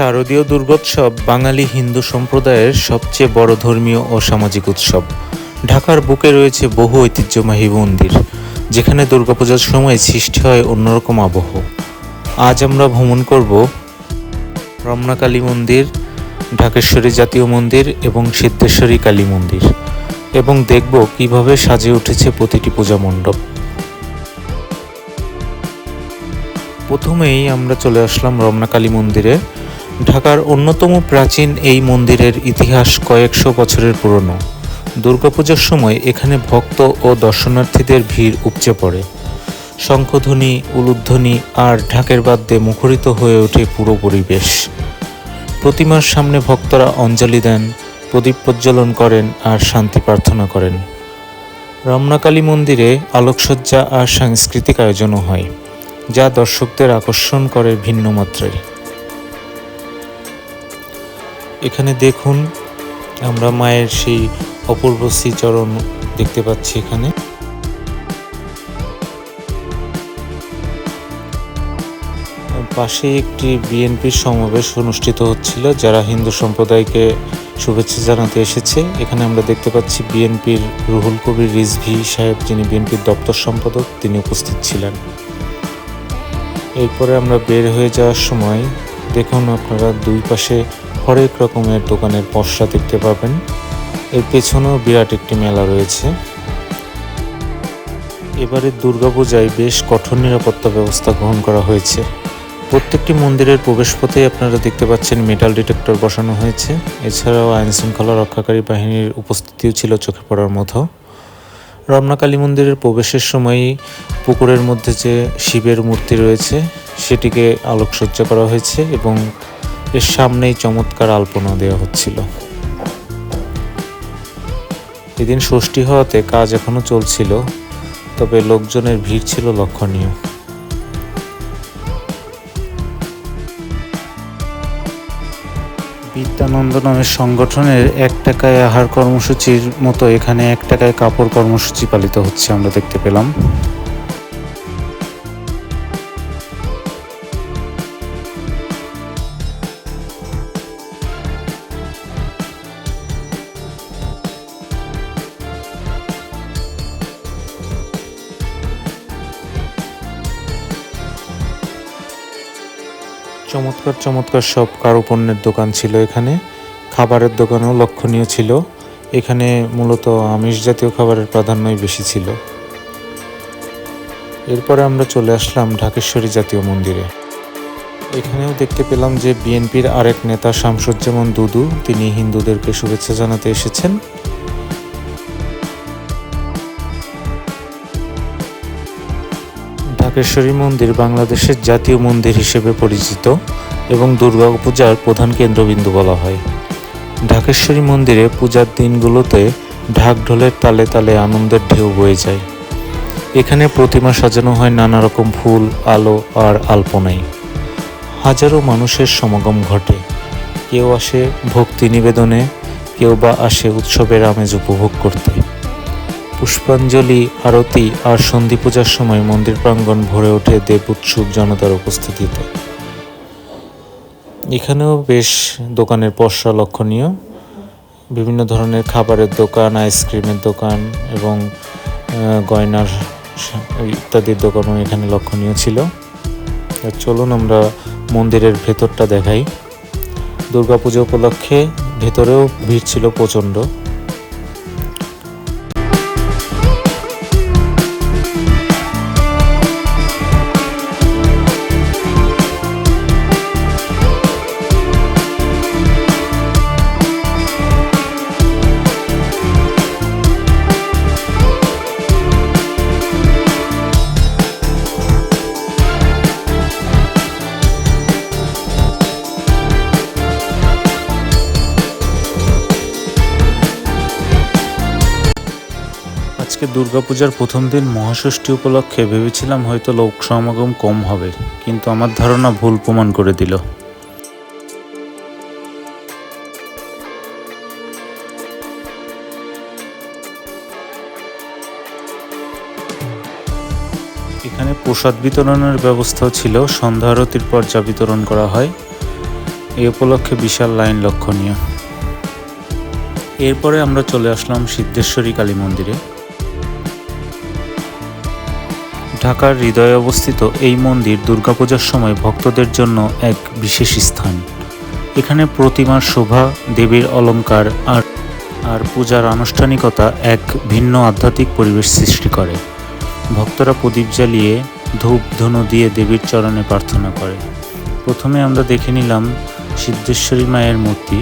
শারদীয় দুর্গোৎসব বাঙালি হিন্দু সম্প্রদায়ের সবচেয়ে বড় ধর্মীয় ও সামাজিক উৎসব। ঢাকার বুকে রয়েছে বহু ঐতিহ্যবাহী মন্দির, যেখানে দুর্গাপূজার সময় সৃষ্টি হয় অন্যরকম আবহ। আজ আমরা ভ্রমণ করব রমনাকালী মন্দির, ঢাকেশ্বরী জাতীয় মন্দির এবং সিদ্ধেশ্বরী কালী মন্দির এবং দেখব কীভাবে সাজে উঠেছে প্রতিটি পূজা মণ্ডপ। প্রথমেই আমরা চলে আসলাম রমনাকালী মন্দিরে। ঢাকার অন্যতম প্রাচীন এই মন্দিরের ইতিহাস কয়েকশো বছরের পুরনো। দুর্গাপূজার সময় এখানে ভক্ত ও দর্শনার্থীদের ভিড় উপচে পড়ে। শঙ্খধ্বনি, উলুধ্বনি আর ঢাকের বাদ্যে মুখরিত হয়ে ওঠে পুরো পরিবেশ। প্রতিমার সামনে ভক্তরা অঞ্জলি দেন, প্রদীপ প্রজ্বলন করেন আর শান্তি প্রার্থনা করেন। রমনাকালী মন্দিরে আলোকসজ্জা আর সাংস্কৃতিক আয়োজনও হয়, যা দর্শকদের আকর্ষণ করে ভিন্ন মাত্রায় এখানে দেখুন, আমরা মায়ের সেই অপূর্ব শ্রীচরণ দেখতে পাচ্ছি এখানে। পাশে একটি বিএনপির সমাবেশ অনুষ্ঠিত হচ্ছিল, যারা হিন্দু সম্প্রদায়কে শুভেচ্ছা জানাতে এসেছে। এখানে আমরা দেখতে পাচ্ছি বিএনপির রুহুল কবির রিজভি সাহেব, যিনি বিএনপির দপ্তর সম্পাদক, তিনি উপস্থিত ছিলেন। এরপরে আমরা বের হয়ে যাওয়ার সময় দেখুন আপনারা দুই পাশে হরেক রকমের দোকানের পশরা দেখতে পাবেন। এর পেছনেও বিরাট একটি মেলা রয়েছে। এবারে দুর্গাপূজায় বেশ কঠোর নিরাপত্তা ব্যবস্থা গ্রহণ করা হয়েছে। প্রত্যেকটি মন্দিরের প্রবেশপথেই আপনারা দেখতে পাচ্ছেন মেটাল ডিটেক্টর বসানো হয়েছে। এছাড়াও আইন শৃঙ্খলা রক্ষাকারী বাহিনীর উপস্থিতিও ছিল চোখে পড়ার মতো। রমনাকালী মন্দিরের প্রবেশের সময়ই পুকুরের মধ্যে যে শিবের মূর্তি রয়েছে, সেটিকে আলোকসজ্জা করা হয়েছে এবং এর সামনেই চমৎকার আলপনা দেওয়া হচ্ছিল। এদিন ষষ্ঠী হওয়াতে কাজ এখনও চলছিল, তবে লোকজনের ভিড় ছিল লক্ষণীয়। বিদ্যানন্দ নামের সংগঠনের এক টাকায় আহার কর্মসূচির মতো এখানে এক টাকায় কাপড় কর্মসূচি পালিত হচ্ছে আমরা দেখতে পেলাম। চমৎকার চমৎকার সব কারুপণ্যের দোকান ছিল এখানে। খাবারের দোকানও লক্ষণীয় ছিল। এখানে মূলত আমিষ জাতীয় খাবারের প্রাধান্যই বেশি ছিল। এরপরে আমরা চলে আসলাম ঢাকেশ্বরী জাতীয় মন্দিরে। এখানেও দেখতে পেলাম যে বিএনপির আরেক নেতা শামসুজ্জামান দুদু, তিনি হিন্দুদেরকে শুভেচ্ছা জানাতে এসেছেন। ঢাকেশ্বরী মন্দির বাংলাদেশের জাতীয় মন্দির হিসেবে পরিচিত এবং দুর্গা পূজার প্রধান কেন্দ্রবিন্দু বলা হয়। ঢাকেশ্বরী মন্দিরে পূজার দিনগুলোতে ঢাক ঢোলের তালে তালে আনন্দের ঢেউ বয়ে যায়। এখানে প্রতিমা সাজানো হয় নানা রকম ফুল, আলো আর আলপনায়। হাজারো মানুষের সমাগম ঘটে। কেউ আসে ভক্তি নিবেদনে, কেউ বা আসে উৎসবের আমেজ উপভোগ করতে। পুষ্পাঞ্জলি, আরতি আর সন্ধি পূজার সময় মন্দির প্রাঙ্গণ ভরে ওঠে দেব উৎসুক জনতার উপস্থিতিতে। এখানেও বেশ দোকানের পসরা লক্ষণীয়। বিভিন্ন ধরনের খাবারের দোকান, আইসক্রিমের দোকান এবং গয়নার ইত্যাদির দোকানও এখানে লক্ষণীয় ছিল। চলুন আমরা মন্দিরের ভেতরটা দেখাই। দুর্গাপুজো উপলক্ষে ভেতরেও ভিড় ছিল প্রচণ্ড। আজকে দুর্গাপূজার প্রথম দিন মহাষষ্ঠী উপলক্ষে ভেবেছিলাম হয়তো লোক সমাগম কম হবে, কিন্তু আমার ধারণা ভুল প্রমাণ করে দিল। এখানে প্রসাদ বিতরণের ব্যবস্থাও ছিল, সন্ধ্যা আরতির পর যা বিতরণ করা হয়, এই উপলক্ষে বিশাল লাইন লক্ষণীয়। এরপরে আমরা চলে আসলাম সিদ্ধেশ্বরী কালী মন্দিরে। ঢাকার হৃদয়ে অবস্থিত এই মন্দির দুর্গাপূজার সময় ভক্তদের জন্য এক বিশেষ স্থান। এখানে প্রতিমার শোভা, দেবীর অলংকার আর আর পূজার আনুষ্ঠানিকতা এক ভিন্ন আধ্যাত্মিক পরিবেশ সৃষ্টি করে। ভক্তরা প্রদীপ জ্বালিয়ে ধূপ, ধনু দিয়ে দেবীর চরণে প্রার্থনা করে। প্রথমে আমরা দেখে নিলাম সিদ্ধেশ্বরী মায়ের মূর্তি।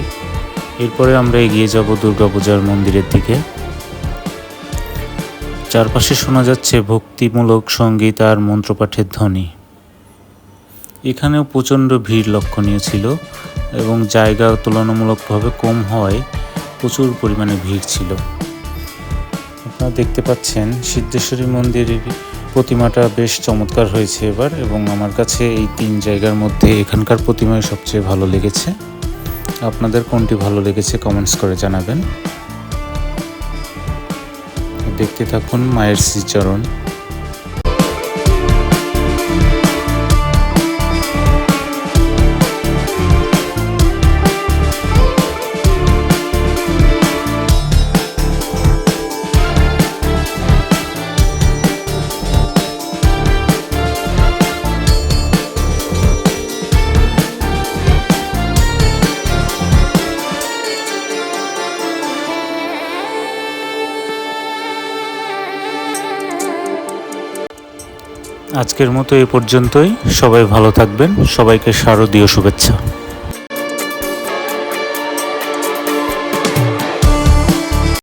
এরপরে আমরা এগিয়ে যাব দুর্গাপূজার মন্দিরের দিকে। চারপাশে শোনা যাচ্ছে ভক্তিমূলক সংগীত আর মন্ত্রপাঠের ধ্বনি। এখানেও প্রচণ্ড ভিড় লক্ষণীয় ছিল এবং জায়গা তুলনামূলকভাবে কম হওয়ায় প্রচুর পরিমাণে ভিড় ছিল। আপনারা দেখতে পাচ্ছেন সিদ্ধেশ্বরী মন্দিরের প্রতিমাটা বেশ চমৎকার হয়েছে এবার এবং আমার কাছে এই তিন জায়গার মধ্যে এখানকার প্রতিমাই সবচেয়ে ভালো লেগেছে। আপনাদের কোনটি ভালো লেগেছে কমেন্টস করে জানাবেন। দেখতে থাকুন মায়ের শ্রীচরণ। আজকের মতো এ পর্যন্তই। সবাই ভালো থাকবেন। সবাইকে শারদীয় শুভেচ্ছা।